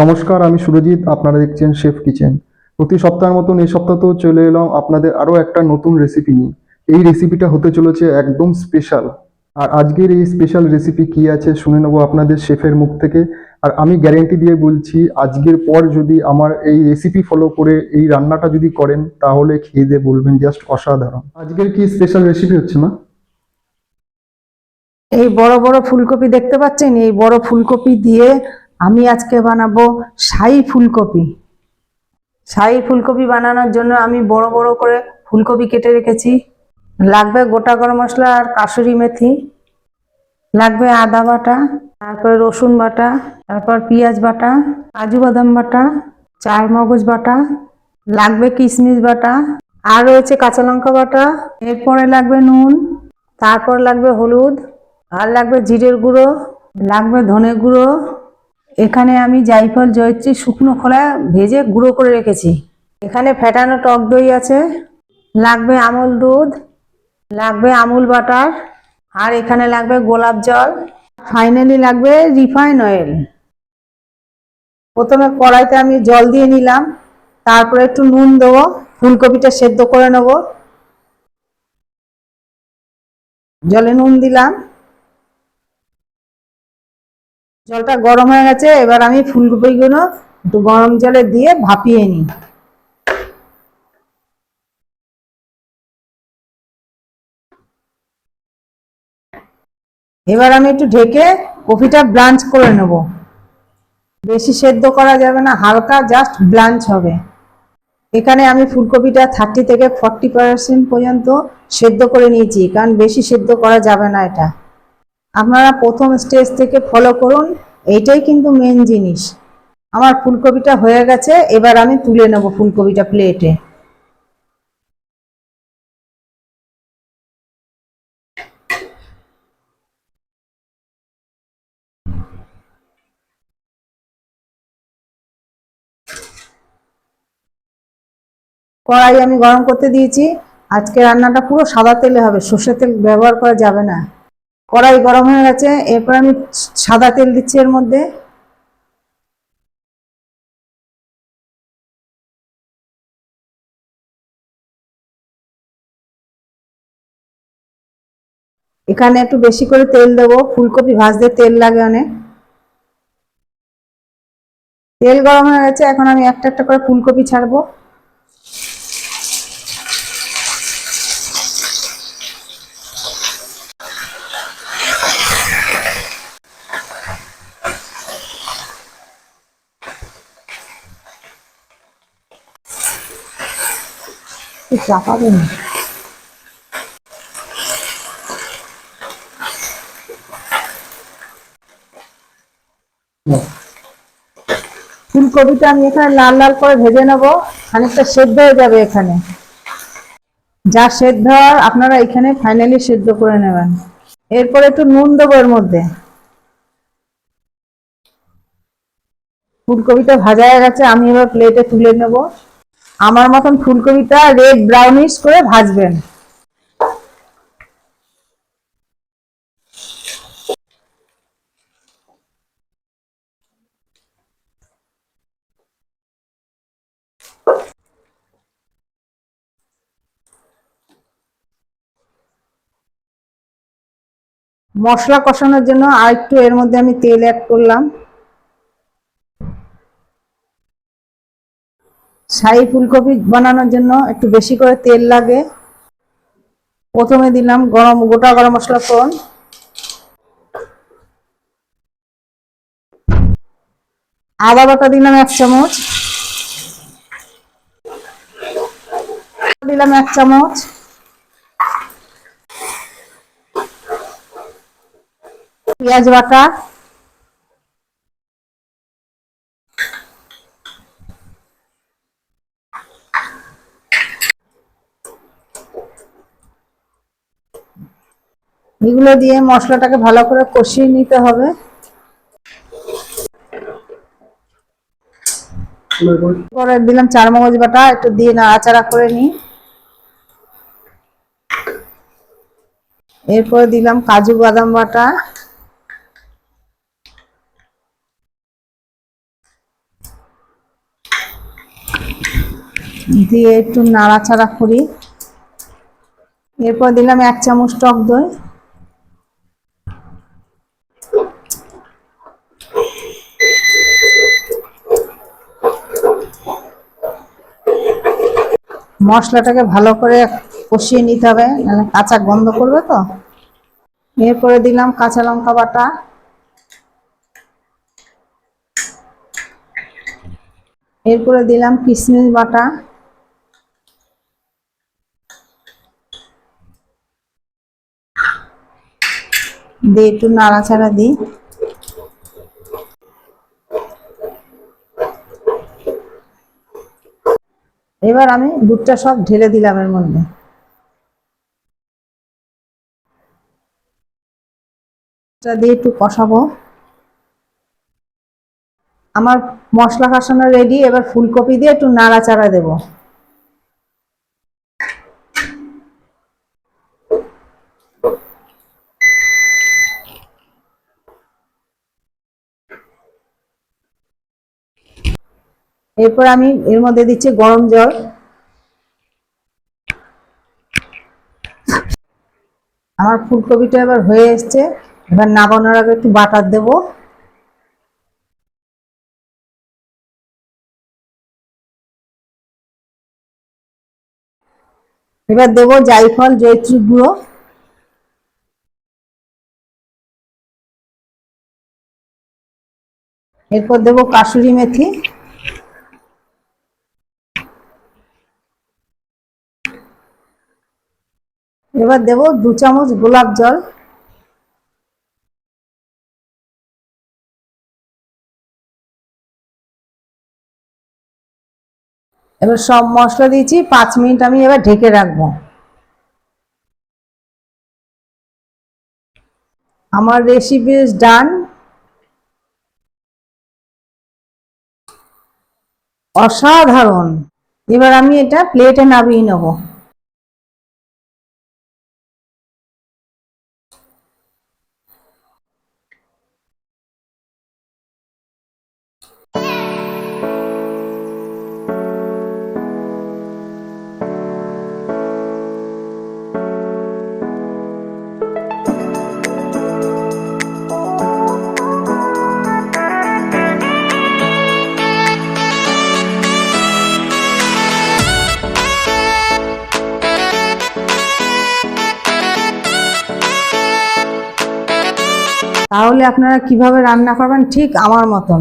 নমস্কার, আমি সুরজিৎ, আপনারা দেখছেন শেফ কিচেন প্রতি সপ্তাহের মতন এই সপ্তাহতেও চলে এলাম আপনাদের আরও একটা নতুন রেসিপি নিয়ে। এই রেসিপিটা হতে চলেছে একদম স্পেশাল আর আজকের এই স্পেশাল রেসিপি কি আছে শুনে নেব আপনাদের শেফের মুখ থেকে। আর আমি গ্যারেন্টি দিয়ে বলছি, আজকের পর যদি আমার এই রেসিপি ফলো করে এই রান্নাটা যদি করেন, তাহলে খেয়ে দিয়ে বলবেন জাস্ট অসাধারণ। আজকের কি স্পেশাল রেসিপি হচ্ছে, মা? এই বড় বড় ফুলকপি দেখতে পাচ্ছেন? এই বড় ফুলকপি দিয়ে আমি আজকে বানাবো শাহি ফুলকপি। শাহি ফুলকপি বানানোর জন্য আমি বড় বড় করে ফুলকপি কেটে রেখেছি। লাগবে গোটা গরম মশলা আর কাসুরি মেথি। লাগবে আদা বাটা, তারপরে রসুন বাটা, তারপর পেঁয়াজ বাটা, কাজু বাদাম বাটা চার মগজ বাটা, লাগবে কিশমিশ বাটা, আর রয়েছে কাঁচা লঙ্কা বাটা, এরপরে লাগবে নুন, তারপর লাগবে হলুদ, আর লাগবে জিরের গুঁড়ো, লাগবে ধনে গুঁড়ো এখানে আমি জাইফল, জয়ত্রী শুকনো খোলা ভেজে গুঁড়ো করে রেখেছি। এখানে ফেটানো টক দই আছে, লাগবে আমুল দুধ, লাগবে আমুল বাটার, আর এখানে লাগবে গোলাপ জল, ফাইনালি লাগবে রিফাইন অয়েল। প্রথমে কড়াইতে আমি জল দিয়ে নিলাম, তারপরে একটু নুন দেবো, ফুলকপিটা সেদ্ধ করে নেব। জলে নুন দিলাম। জলটা গরম হয়ে গেছে, এবার আমি ফুলকপিগুলো একটু গরম জলে দিয়ে ভাপিয়ে নিই। এবার আমি একটু ঢেকে কফিটা ব্লাঞ্চ করে নেব। বেশি সেদ্ধ করা যাবে না, হালকা জাস্ট ব্লাঞ্চ হবে। এখানে আমি ফুলকপিটা থার্টি থেকে ফর্টি পার্সেন্ট পর্যন্ত সেদ্ধ করে নিয়েছি, কারণ বেশি সেদ্ধ করা যাবে না এটা। আপনারা প্রথম স্টেজ থেকে ফলো করুন, এইটাই কিন্তু মেন জিনিস। আমার ফুলকপিটা হয়ে গেছে, এবার আমি তুলে নেব ফুলকপিটা প্লেটে কড়াই আমি গরম করতে দিয়েছি। আজকে রান্নাটা পুরো সাদা তেলে হবে, সর্ষের তেল ব্যবহার করা যাবে না। কড়াই গরম হয়ে গেছে, এরপর আমি সাদা তেল দিচ্ছি এর মধ্যে। এখানে একটু বেশি করে তেল দেবো, ফুলকপি ভাজতে তেল লাগে অনেক। তেল গরম হয়ে গেছে, এখন আমি একটা একটা করে ফুলকপি ছাড়বো। চাপাবে না ফুলকপিটা আমি এখানে লাল লাল করে ভেজে নেব। খানিকটা সেদ্ধ হয়ে যাবে এখানে। যা সেদ্ধ হয় আপনারা এখানে ফাইনালি সেদ্ধ করে নেবেন। এরপর একটু নুন দেবো এর মধ্যে। ফুলকপিটা ভাজা হয়ে গেছে, আমি এবার প্লেটে তুলে নেব। আমার মতন ফুলকপিটা রেড ব্রাউনিশ করে ভাজবেন। মশলা কষানোর জন্য আর একটু এর মধ্যে আমি তেল অ্যাড করলাম। শাহি ফুলকপি বানানোর জন্য একটু বেশি করে তেল লাগে। প্রথমে দিলাম গরম, গোটা গরম মশলা ফোড়ন। আদা বাটা দিলাম এক চামচ। দিলাম এক চামচ। পেঁয়াজ বাটা। এগুলো দিয়ে মশলাটাকে ভালো করে কষিয়ে নিতে হবে। পরে দিলাম চার মগজ বাটা, একটু দিয়ে নাড়াচাড়া করে নিই। এরপরে দিলাম কাজু বাদাম বাটা। দিয়ে একটু নাড়াচাড়া করি। এরপর দিলাম এক চামচ টক দই। মশলাটাকে ভালো করে কষিয়ে নিতে হবে, নাহলে কাঁচা গন্ধ করবে তো। এরপরে দিলাম কাঁচা লঙ্কা বাটা। এরপরে দিলাম কিশমিশ বাটা। দিয়ে একটু নাড়াচাড়া দিই। এবার আমি দুধটা সব ঢেলে দিলাম এর মধ্যে। দিয়ে একটু কষাবো। আমার মশলা কষানো রেডি এবার ফুলকপি দিয়ে একটু নাড়াচাড়া দেব। এরপর আমি এর মধ্যে দিচ্ছি গরম জল। আমার ফুলকপিটা এবার হয়ে এসছে। এবার নামানোর আগে একটু বাটার দেবো। এবার দেবো জায়ফল জয়ত্রী গুঁড়ো। এরপর দেবো কাসুরি মেথি। এবার দেবো দু চামচ গোলাপ জল। এবার সব মশলা দিয়েছি, পাঁচ মিনিট আমি এবার ঢেকে রাখব। আমার রেসিপি ডান অসাধারণ। এবার আমি এটা প্লেটে নামিয়ে নেব। তাহলে আপনারা কীভাবে রান্না করবেন? ঠিক আমার মতন।